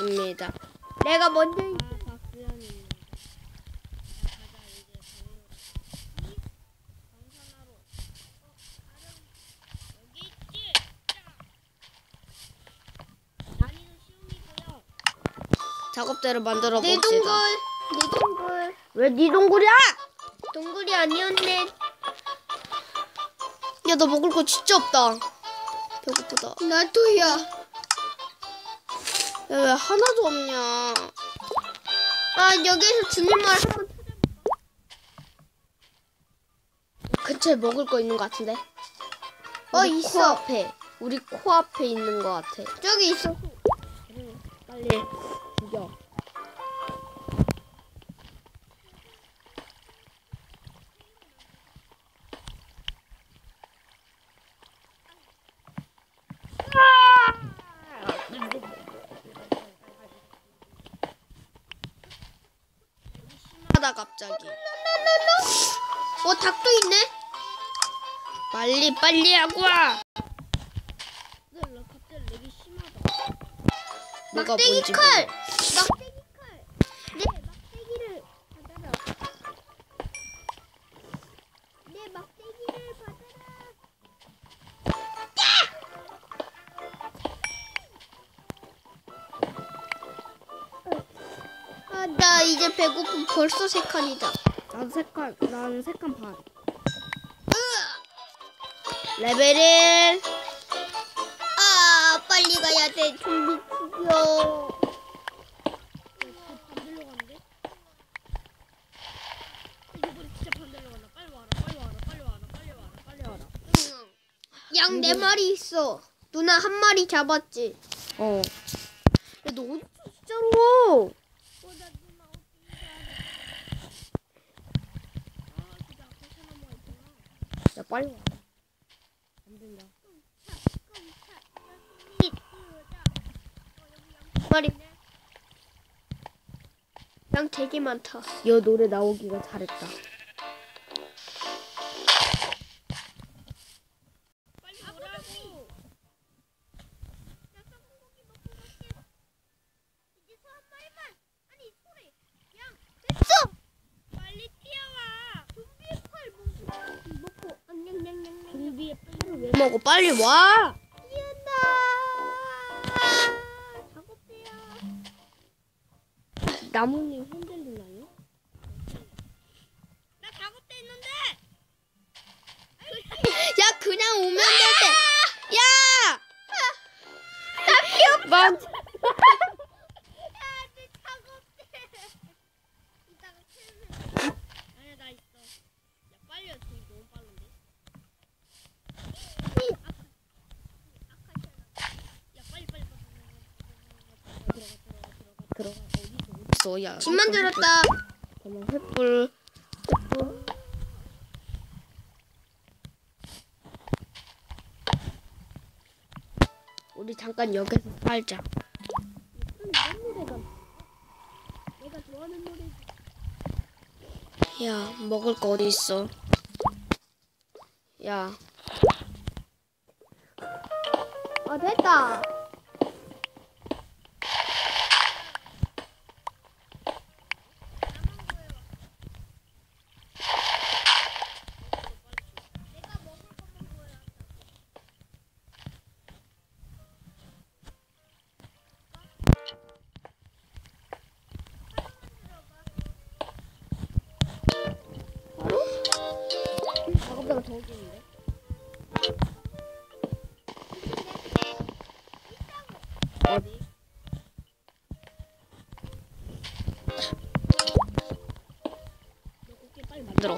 입니다. 내가 먼저. 작업대를 만들어 내 봅시다. 동굴. 내 동굴. 왜 네 동굴이야? 동굴이 아니었네. 야, 너 먹을 거 진짜 없다. 배고프다. 나도야. 야, 왜 하나도 없냐? 아 여기서 주민말 한번 근처에 먹을 거 있는 거 같은데? 어, 있어. 코앞에. 우리 코앞에 있는 거 같아. 저기 있어. 빨리 죽여. 하다 갑자기. 어 닭도 있네. 빨리 빨리 하고 와. 뭐가 막대기 뭔지 칼. 막대기 칼. 네 막대기를 받아라. 네막 아, 나 이제 배고픔 벌써 세 칸이다. 나도 색깔 나는 색깔 반. 레벨 1. 아, 빨리 가야 돼. 좀비 죽여. 양 네 마리 있어. 누나 한 마리 잡았지. 어. 야, 너 어디 있어, 진짜로? 어, 나 누나 어디 가야 아, 진짜 앞에 사람만 있구나. 야, 빨리 와. 안 된다. 한 마리. 양 되게 많다. 여 노래 나오기가 잘했다. 먹어, 빨리 와! 나뭇잎 흔들리나요? 나 작업대 있는데. 야, 그냥 오면 될 때. 야! 나 귀엽다. 아니야 나 있어. 야 빨리 와. 지금 너무 빠른데. 야 빨리 빨리 빨리. 들어가 들어가 들어가 들어가 어디 있어, 야. 집 만들었다. 그러면 횃불. 횃불. 우리 잠깐 여기서 살자. 야, 먹을 거 어디 있어? 야, 아 됐다. 더 웃기는데. 어디? 만들어.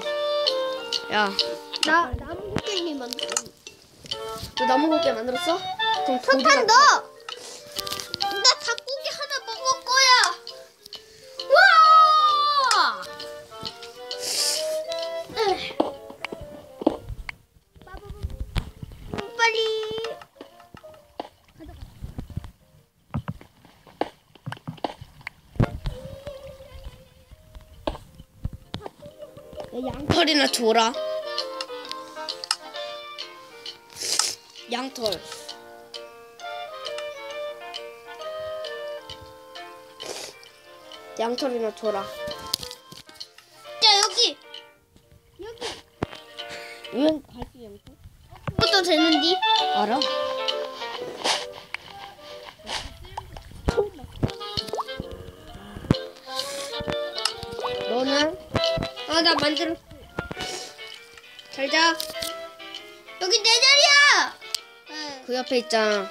야, 나 나무 곡괭이 만들어. 너 나무 곡괭 만들었어? 그럼 석탄 넣어. 양털이나 줘라. 양털. 양털이나 줘라. 야 여기 여기. 왜 갈기 양털? 그것도 되는디? 알아. 아 나 만들어 잘 자. 여기 내 자리야 네. 그 옆에 있잖아.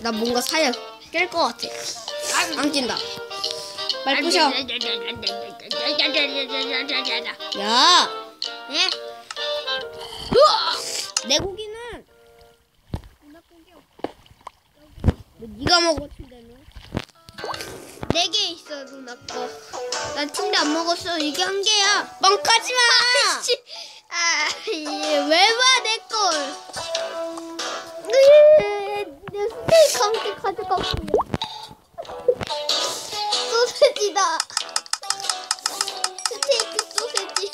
나 뭔가 사야 깰 것 같아. 안 낀다. 말 부셔. 야, 네? 내 고기는 네가 먹었는데는. 네 개 있어 누나 거. 난 침대 안 먹었어. 이게 한 개야. 뻥까지 마. 씨. 아, 왜봐내 걸? 내 스테이크 함께 가져갔고요. 소세지다. 스테이크 소세지.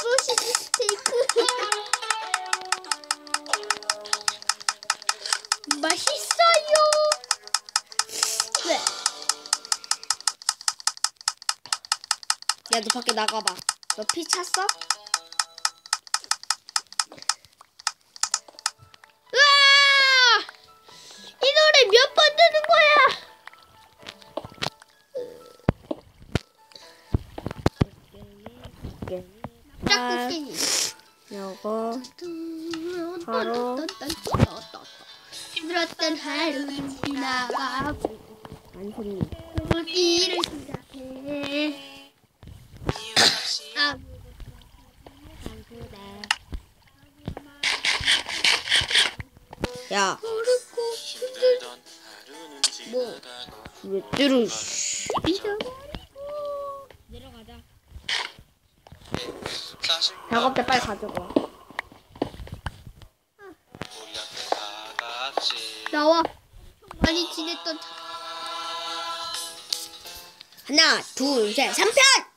소시지 스테이크. 맛있 야, 너 밖에 나가봐. 너 피 찼어? 으아! 이 노래 몇 번 듣는 거야? 짝꿍이 요거 바로 힘들었던 하루 지나가고 안손님. 일을 시작해 아, 야, 뭐왜 뚜루? 내려가자. 작업 때 빨리 가져가. 나와 많이 지냈던 하나, 둘, 셋, 3편!